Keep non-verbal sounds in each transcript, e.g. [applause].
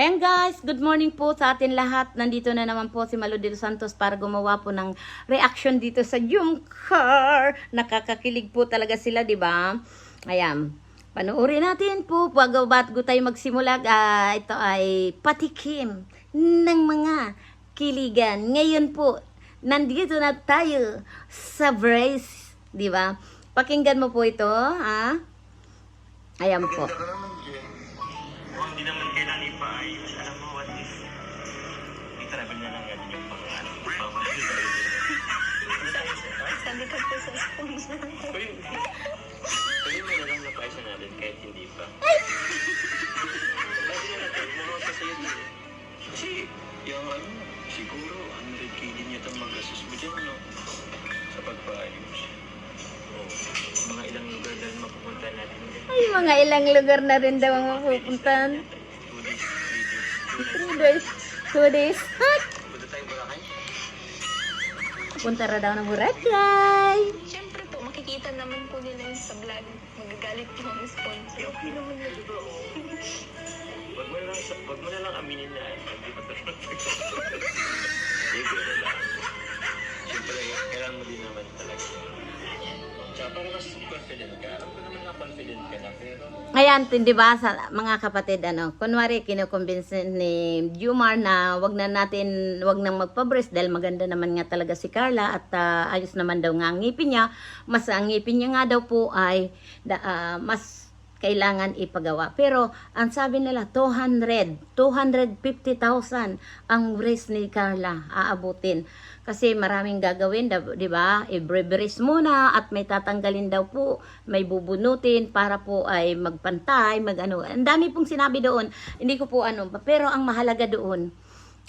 Ayan guys, good morning po sa atin lahat. Nandito na naman po si Malo de los Santos para gumawa po ng reaction dito sa Jumcar. Nakakakilig po talaga sila, di ba? Ayan. Panoorin natin po bago bago tayo magsimula. ah, ito ay patikim ng mga kiligan. Ngayon po, nandito na tayo sa Brace, di ba? Pakinggan mo po ito, ha? Ayan po. Ka. Kung hindi naman kailangan ipaayos, alam mo what if, i-travel na lang natin yung pang ano, pang Sabi ko po sa sponsor. Pwede mo na lang napaayos na natin kahit hindi pa. Pwede na natin, mga sa'yo din. Kasi, yung ano, siguro, 100k din yata mag-assist mo dyan, no? Sa pagpaayos. Mga ilang lugar na rin daw ang mapupuntahan. Three days, two days. Days. Punta ra daw ng Boracay. Siyempre po, makikita naman po nila yun sa vlog. Magagalit po ang sponsor. Eh, okay naman na totoo. Wag mo na lang, wag mo na lang aminin na hindi pa talaga. [laughs] Hindi, pero lang. Tsaka para mas confident ka. Alam ko naman na ka pero Ayan, di ba, sa mga kapatid, ano, kunwari, kinukumbinsin ni Jumar na wag na natin, wag nang magpa-breast dahil maganda naman nga talaga si Carla at ah, ayos naman daw nga ang ngipin niya. Mas ang ngipin niya nga daw po ay da, ah, mas kailangan ipagawa. Pero, ang sabi nila, 200, 250,000 ang breast ni Carla aabutin. Kasi maraming gagawin, di ba? I-breast muna at may tatanggalin daw po, may bubunutin para po ay magpantay, magano. Ang dami pong sinabi doon. Hindi ko po ano, pero ang mahalaga doon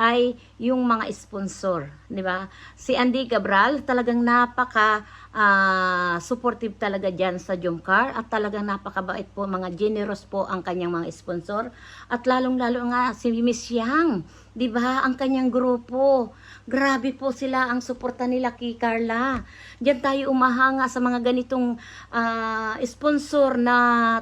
ay yung mga sponsor, di ba? Si Andy Cabral talagang napaka ah, supportive talaga diyan sa Jumcar at talagang napakabait po, mga generous po ang kanyang mga sponsor at lalong-lalo nga si Miss Yang, di ba? Ang kanyang grupo. Grabe po sila ang suporta nila kay Carla. Diyan tayo umahanga sa mga ganitong ah, sponsor na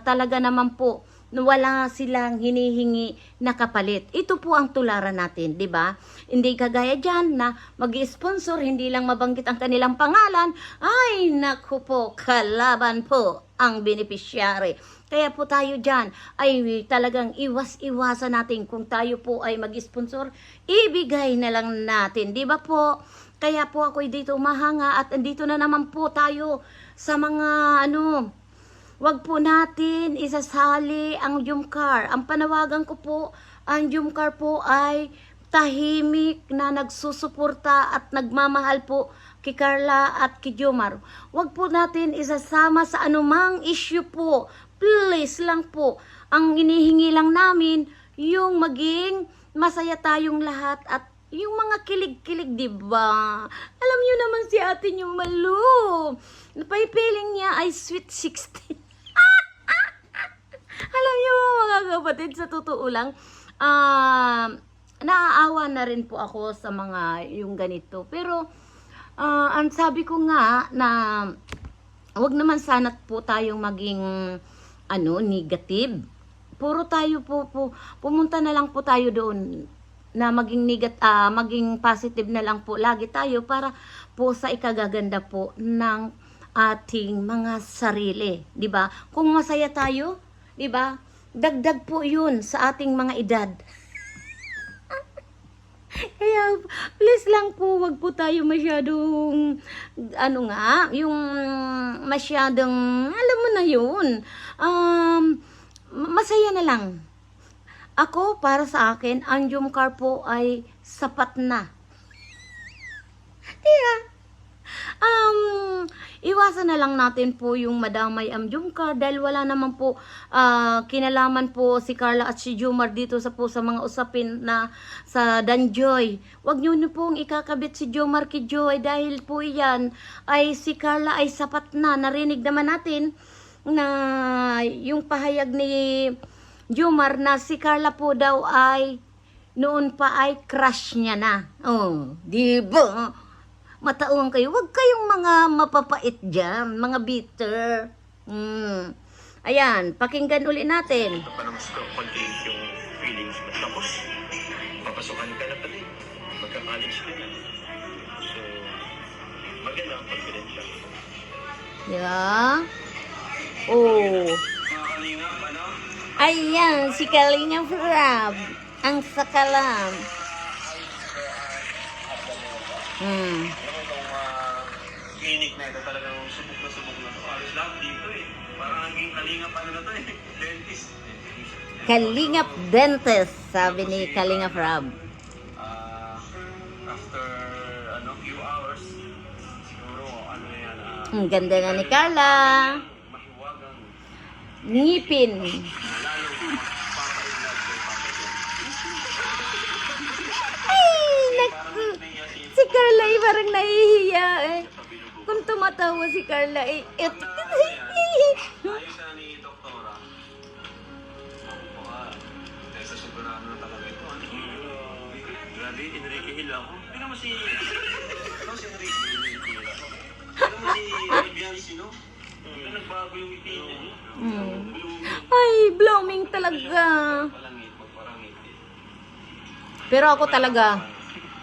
talaga naman po wala silang hinihingi na kapalit. Ito po ang tularan natin, di ba? Hindi kagaya dyan na mag-sponsor, hindi lang mabanggit ang kanilang pangalan. Ay, naku po, kalaban po ang beneficiary. Kaya po tayo dyan ay talagang iwas-iwasan natin kung tayo po ay mag-sponsor, ibigay na lang natin, di ba po? Kaya po ako dito umahanga at andito na naman po tayo sa mga ano, Wag po natin isasali ang Jumcar. Ang panawagan ko po, ang Jumcar po ay tahimik na nagsusuporta at nagmamahal po kay Carla at kay Jomar. Wag po natin isasama sa anumang issue po. Please lang po. Ang inihingi lang namin yung maging masaya tayong lahat at yung mga kilig-kilig, di ba? Alam niyo naman si ate niyo malo. Napaipiling niya ay sweet 16. Alam niyo mga kapatid, sa totoo lang, ah, naaawa na rin po ako sa mga yung ganito. Pero, ah, ang sabi ko nga na wag naman sana po tayong maging ano, negative. Puro tayo po, po pumunta na lang po tayo doon na maging negat ah, maging positive na lang po lagi tayo para po sa ikagaganda po ng ating mga sarili, 'di ba? Kung masaya tayo, 'di ba? Dagdag po 'yun sa ating mga edad. [laughs] Kaya please lang po wag po tayo masyadong ano nga, yung masyadong alam mo na 'yun. Um masaya na lang. Ako, para sa akin, ang Jumcar po ay sapat na. Diba? Um, iwasan na lang natin po yung madamay ang Jumcar dahil wala naman po ah, kinalaman po si Carla at si Jumar dito sa po sa mga usapin na sa Danjoy. Huwag niyo na pong ikakabit si Jumar kay Joy dahil po iyan ay si Carla ay sapat na. Narinig naman natin na yung pahayag ni Jumar na si Carla po daw ay noon pa ay crush niya na. Oh, di ba? Mataong kayo. Huwag kayong mga mapapait dyan, mga bitter. Hmm. Ayan, pakinggan uli natin. ito pa naman sa content yung feelings mo. Tapos, papasukan ka na pala eh. Magka-college ka na. So, maganda ang. Di ba? Oh. Ayan, si Kalinga Frab. Ang sakalam. Hmm. Alam mo itong uh, clinic na ito talagang subok na subok na ito. Alos lahat dito eh. Parang naging kalinga pa na to eh. [laughs] Dentist. Kalingap Dentist, sabi ni Kalinga Frab. Ah, after ano, few hours, siguro ano yan, ah, Ang ganda na ni Carla. mahiwagang Ngipin. John. Ay, naku. Si Carla ay parang nahihiya eh. Tumatawa si Carla eh. It, Ayos na ni Doktora. Baka, dahil sa soberano na talaga ito. Ano? Grabe, Enrique Hill ako. Tingnan mo si... Ito si Enrique Hill ako. Mo si Bianci, no? Nagbago yung ngiti niya. Mm. Ay, blooming talaga. Pero ako talaga,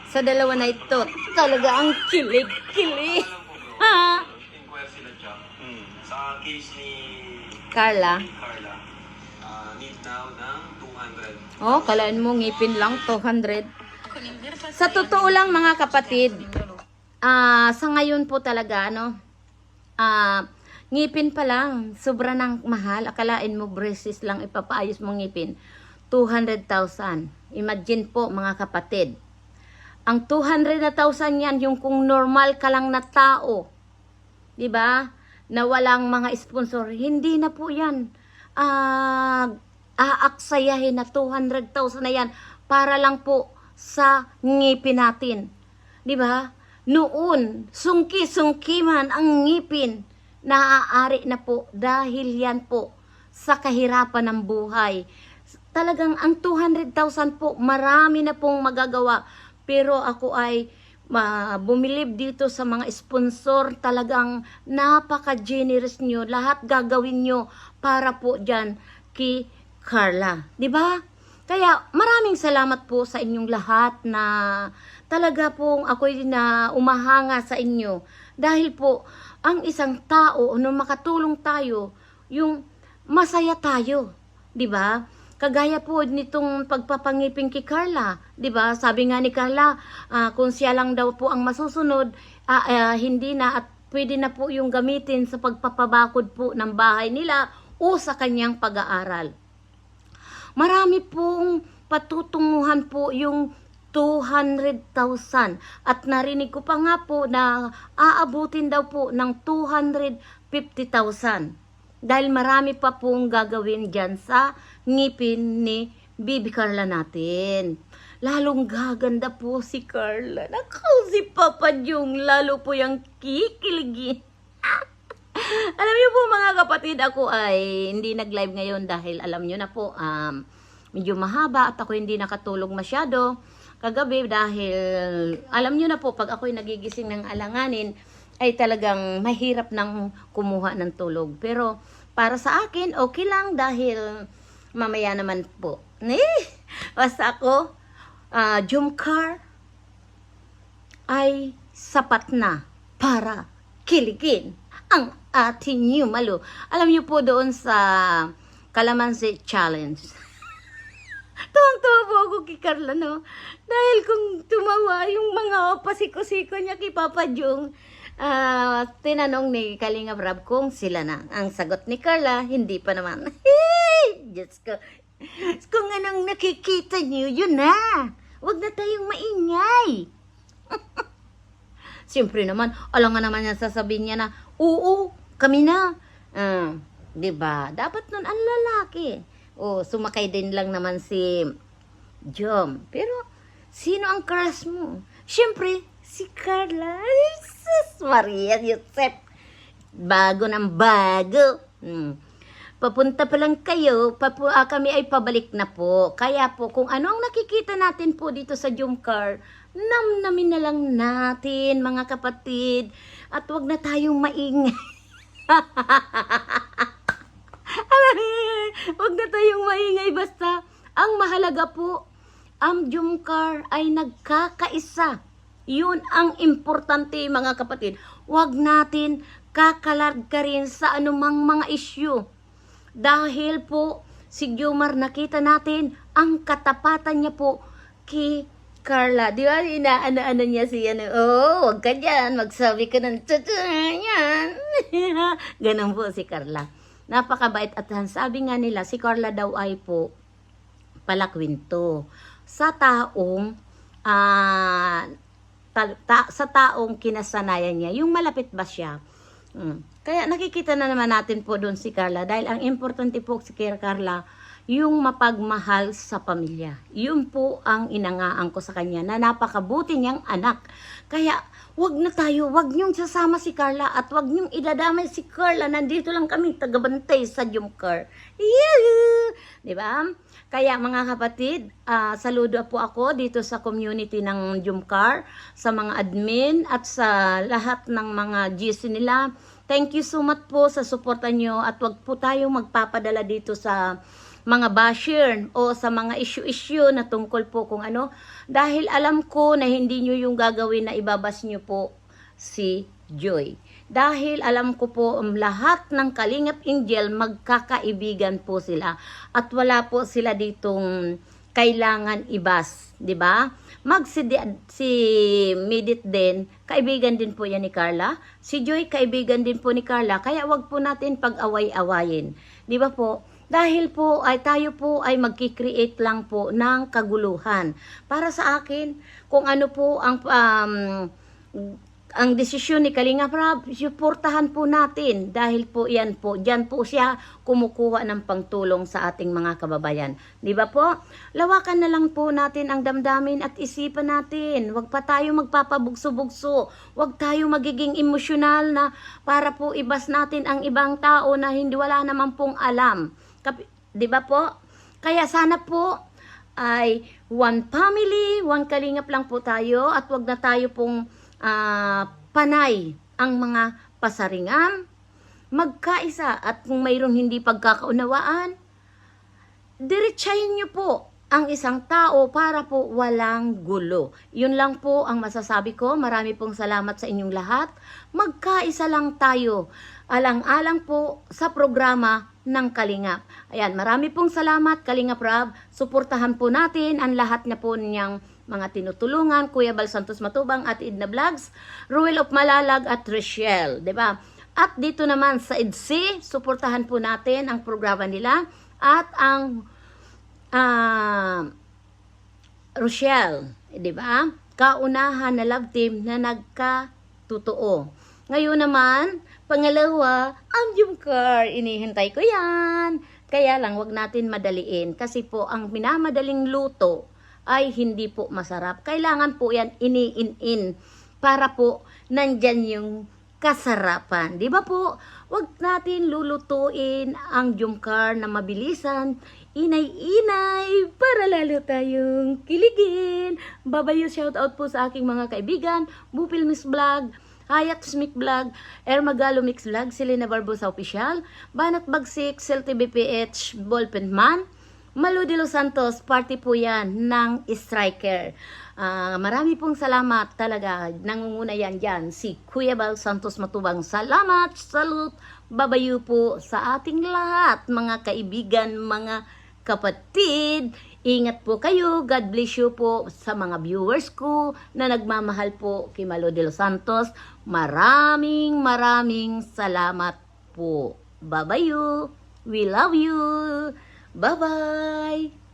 sa dalawa na ito, talaga ang kilig-kilig. Alam ko bro, Ha? inquire sila Jack. Sa case ni Carla. Carla, ah, need now ng 200. Oh, kalaan mo, ngipin lang, 200. Sa totoo lang mga kapatid, ah sa ngayon po talaga, ano, ah ngipin pa lang, sobra ng mahal. Akalain mo, braces lang ipapaayos mong ngipin. 200,000. Imagine po mga kapatid. Ang 200,000 yan, yung kung normal ka lang na tao, di ba? Na walang mga sponsor, hindi na po yan. Ah, aaksayahin na 200,000 na yan para lang po sa ngipin natin. Di ba? Noon, sungki-sungki man ang ngipin, naaari na po dahil yan po sa kahirapan ng buhay. Talagang ang 200,000 po, marami na pong magagawa. Pero ako ay bumilib dito sa mga sponsor. Talagang napaka-generous nyo. Lahat gagawin nyo para po dyan kay Carla. Di ba? Kaya maraming salamat po sa inyong lahat na talaga pong ako'y na umahanga sa inyo. Dahil po, ang isang tao, nung makatulong tayo, yung masaya tayo. Di ba? Kagaya po nitong pagpapangipin kay Carla, 'di ba? Sabi nga ni Carla, ah, kung siya lang daw po ang masusunod, ah, ah, hindi na at pwede na po yung gamitin sa pagpapabakod po ng bahay nila o sa kanyang pag-aaral. Marami pong patutunguhan po yung 200,000 at narinig ko pa nga po na aabutin daw po ng 250,000 dahil marami pa pong gagawin dyan sa ngipin ni Bibi Carla natin. Lalong gaganda po si Carla. Naku, si Papa Jung, lalo po yung kikiligin. [laughs] alam niyo po mga kapatid, ako ay hindi nag-live ngayon dahil alam niyo na po, um, medyo mahaba at ako hindi nakatulog masyado kagabi dahil alam niyo na po, pag ako'y nagigising ng alanganin, ay talagang mahirap nang kumuha ng tulog. Pero para sa akin, okay lang dahil mamaya naman po. [laughs] Eh, basta ako, ah, Jumcar ay sapat na para kiligin ang ating new malo. Alam niyo po doon sa Calamansi Challenge. [laughs] Tuwang-tuwa po ako kay Carla, no? Dahil kung tumawa yung mga pasiko-siko niya kay Papa Jung, ah, tinanong ni Kalinga Brab kung sila na. Ang sagot ni Carla, hindi pa naman. [laughs] Hey! Diyos ko. Kung anong nakikita niyo, yun na. Huwag na tayong maingay. [laughs] Siyempre naman, alam nga naman niya sasabihin niya na, oo, kami na. 'di ba? Dapat nun ang lalaki. O, sumakay din lang naman si Jom. Pero, sino ang crush mo? Siyempre, si Carla. Ay, sus, Maria Josep. Bago ng bago. Hmm. Papunta pa lang kayo, papu, ah, kami ay pabalik na po. Kaya po, kung ano ang nakikita natin po dito sa Jumcar, namnamin na lang natin, mga kapatid. At wag na tayong maingay. [laughs] wag na tayong maingay, basta Ang mahalaga po, ang Jumcar ay nagkakaisa. Yun ang importante mga kapatid. Huwag natin kakalarga rin sa anumang mga issue. Dahil po, si Jumar nakita natin ang katapatan niya po kay Carla. Di ba? Inaano-ano niya si ano, oh, wag ka dyan, magsabi ka ng yan. [laughs] Ganun po si Carla. Napakabait at sabi nga nila, si Carla daw ay po palakwinto sa taong ah, ta- ta- sa taong kinasanayan niya. Yung malapit ba siya? Mm. Kaya nakikita na naman natin po doon si Carla dahil ang importante po si Carla yung mapagmahal sa pamilya. Yun po ang inangaan ko sa kanya na napakabuti niyang anak. Kaya wag na tayo, wag niyong sasama si Carla at wag niyong idadamay si Carla. Nandito lang kami tagabantay sa Jumcar. Yahoo! Di ba? Kaya mga kapatid, ah, saludo po ako dito sa community ng Jumcar, sa mga admin at sa lahat ng mga GC nila. Thank you so much po sa suporta nyo at wag po tayo magpapadala dito sa mga basher o sa mga issue-issue na tungkol po kung ano. Dahil alam ko na hindi nyo yung gagawin na ibabas nyo po si Joy. Dahil alam ko po ang lahat ng Kalingap Angel magkakaibigan po sila at wala po sila ditong kailangan ibas, 'di ba? Mag si, si Midit din, kaibigan din po yan ni Carla. Si Joy kaibigan din po ni Carla, kaya wag po natin pag-away-awayin. 'Di ba po? Dahil po ay tayo po ay magki-create lang po ng kaguluhan. Para sa akin, kung ano po ang um, ang desisyon ni Kalinga Prab, suportahan po natin dahil po yan po, dyan po siya kumukuha ng pangtulong sa ating mga kababayan. Di ba po? Lawakan na lang po natin ang damdamin at isipan natin. Huwag pa tayo magpapabugso-bugso. Huwag tayo magiging emosyonal na para po ibas natin ang ibang tao na hindi wala naman pong alam. Di ba po? Kaya sana po ay one family, one kalingap lang po tayo at wag na tayo pong ah, panay ang mga pasaringan, magkaisa at kung mayroong hindi pagkakaunawaan, diretsahin niyo po ang isang tao para po walang gulo. Yun lang po ang masasabi ko. Marami pong salamat sa inyong lahat. Magkaisa lang tayo. Alang-alang po sa programa ng Kalingap. Ayan, marami pong salamat Kalingap Rab. Suportahan po natin ang lahat na po niyang mga tinutulungan, Kuya Bal Santos Matubang at Idna Vlogs, Ruel of Malalag at Rochelle, 'di ba? At dito naman sa EDC, suportahan po natin ang programa nila at ang ah Rochelle, 'di ba? Kaunahan na love team na nagka-totoo. Ngayon naman, pangalawa, ang Jumcar. Inihintay ko 'yan. Kaya lang wag natin madaliin kasi po ang minamadaling luto ay hindi po masarap. Kailangan po 'yan iniin-in para po nandyan yung kasarapan. Di ba po? Huwag natin lulutuin ang jumkar na mabilisan, inay-inay, para lalo tayong kiligin. Babayo shoutout po sa aking mga kaibigan, Bupil Miss Vlog, Hayat Smith Vlog, Ermagalo Mix Vlog, Selena Barbosa Official, Banat Bagsik, Sel TBPH, Ballpen Man, Malu de Los Santos, party po yan ng striker. Ah, marami pong salamat talaga. Nangunguna yan dyan si Kuya Bal Santos Matubang. Salamat, salute, babayu po sa ating lahat, mga kaibigan, mga kapatid. Ingat po kayo. God bless you po sa mga viewers ko na nagmamahal po kay Malo de Los Santos. Maraming maraming salamat po. Babayu. We love you. Bye-bye!